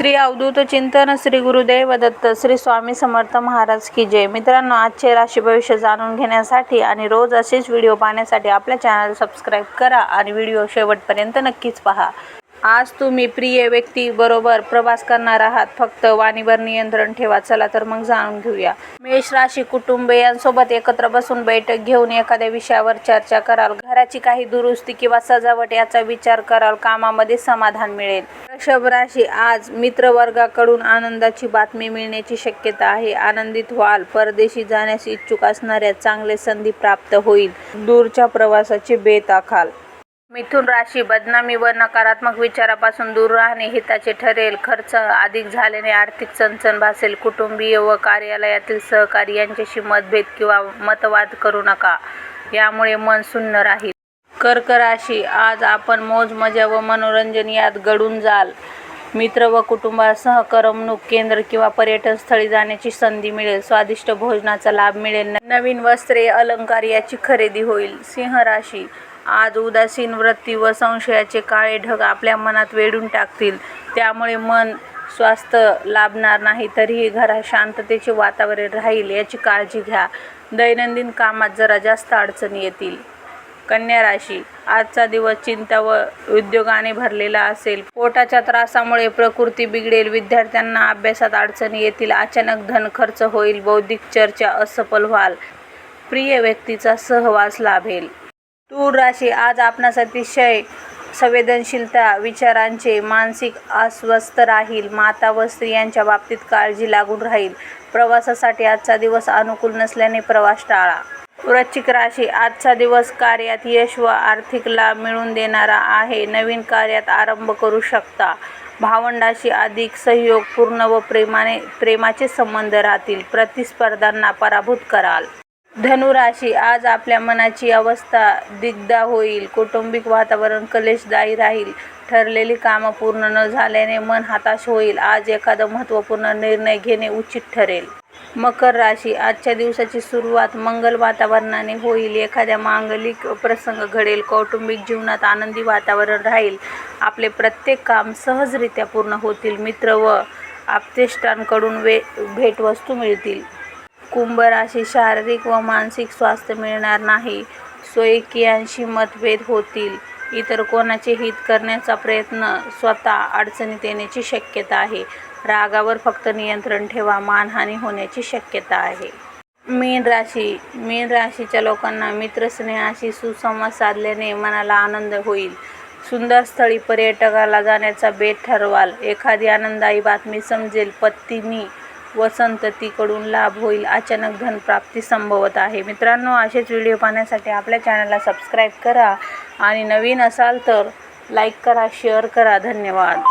श्री अवधूत चिंतन श्री गुरुदेव दत्त श्री स्वामी समर्थ महाराज की जय. मित्रांनो आजचे राशी भविष्य जाणून घेण्यासाठी आणि रोज असेच व्हिडिओ पाहण्यासाठी आपल्या चॅनल सबस्क्राईब करा आणि व्हिडिओ शेवटपर्यंत नक्कीच पहा. आज तुम्ही प्रिय व्यक्तीबरोबर प्रवास करणार आहात. फक्त वाणीवर नियंत्रण ठेवा. चला तर मग जाणून घेऊया. मेष राशी कुटुंबियांसोबत एकत्र बसून बैठक घेऊन एखाद्या विषयावर चर्चा कराल. घराची काही दुरुस्ती किंवा सजावट याचा विचार कराल. कामामध्ये समाधान मिळेल. वृषभ राशी आज मित्रवर्गाकडून आनंदाची बातमी मिळण्याची शक्यता आहे. आनंदित व्हाल. परदेशी जाण्यास इच्छुक असणाऱ्या चांगले संधी प्राप्त होईल. दूरच्या प्रवासाची बेताखाल. मिथुन राशी बदनामी व नकारात्मक विचारापासून दूर राहणे हिताचे ठरेल. खर्च अधिक झाल्याने आर्थिक चणचण भासेल. कुटुंबीय व कार्यालयातील सहकारी यांच्याशी मतभेद किंवा मतवाद करू नका. यामुळे मन सुन्न राहील. कर्क राशी आज आपण मोज मजा व मनोरंजन यात घडून जाल. मित्र व कुटुंबासह करमणूक केंद्र किंवा पर्यटन स्थळी जाण्याची संधी मिळेल. स्वादिष्ट भोजनाचा लाभ मिळेल. नवीन वस्त्रे अलंकार याची खरेदी होईल. सिंह राशी आज उदासीन वृत्ती व संशयाचे काळे ढग आपल्या मनात वेढून टाकतील. त्यामुळे मन स्वास्थ्य लाभणार नाही तरीही घरात शांततेचे वातावरण राहील याची काळजी घ्या. दैनंदिन कामात जरा जास्त अडचणी येतील. कन्या राशी आजचा दिवस चिंता व उद्योगाने भरलेला असेल. पोटाच्या त्रासामुळे प्रकृती बिघडेल विद्यार्थ्यांना अभ्यासात अडचणी येतील अचानक धन खर्च होईल बौद्धिक चर्चा असफल व्हाल. प्रिय व्यक्तीचा सहवास लाभेल. तूर राशी आज आपणास अतिशय संवेदनशीलता विचारांचे मानसिक अस्वस्थ राहील. माता व स्त्रियांच्या बाबतीत काळजी लागून राहील. प्रवासासाठी आजचा दिवस अनुकूल नसल्याने प्रवास टाळा. वृश्चिक राशी आजचा दिवस कार्यात यश व आर्थिक लाभ मिळवून देणारा आहे. नवीन कार्यात आरंभ करू शकता. भावंडाशी अधिक सहयोग पूर्ण व प्रेमाने प्रेमाचे संबंध राहतील. प्रतिस्पर्धांना पराभूत कराल. धनुराशी. आज आपल्या मनाची अवस्था दिग्धा होईल. कौटुंबिक वातावरण कलेशदायी राहील. ठरलेली कामं पूर्ण न झाल्याने मन हताश होईल. आज एखादा महत्त्वपूर्ण निर्णय घेणे उचित ठरेल. मकर राशी. आजच्या दिवसाची सुरुवात मंगल वातावरणाने होईल. एखाद्या मांगलिक प्रसंग घडेल. कौटुंबिक जीवनात आनंदी वातावरण राहील. आपले प्रत्येक काम सहजरित्या पूर्ण होतील. मित्र व आप्तेष्टांकडून वे भेटवस्तू मिळतील. कुंभ राशी शारीरिक व मानसिक स्वास्थ्य मिळणार नाही. स्वयंकियांशी मतभेद होतील. इतर कोणाचे हित करण्याचा प्रयत्न स्वतः अडचणीत येण्याची शक्यता आहे. रागावर फक्त नियंत्रण ठेवा मानहानी होण्याची शक्यता आहे. मीन राशी. मीन राशीच्या लोकांना मित्रस्नेहाशी सुसंवाद साधल्याने मनाला आनंद होईल. सुंदर स्थळी पर्यटकाला जाण्याचा बेत ठरवाल. एखादी आनंददायी बातमी समजेल. पत्नीनी व संततीकडून लाभ होईल अचानक धनप्राप्ती संभवत आहे. मित्रांनो असेच व्हिडिओ पाहण्यासाठी आपल्या चॅनलला सबस्क्राईब करा आणि नवीन असाल तर लाईक करा शेअर करा. धन्यवाद.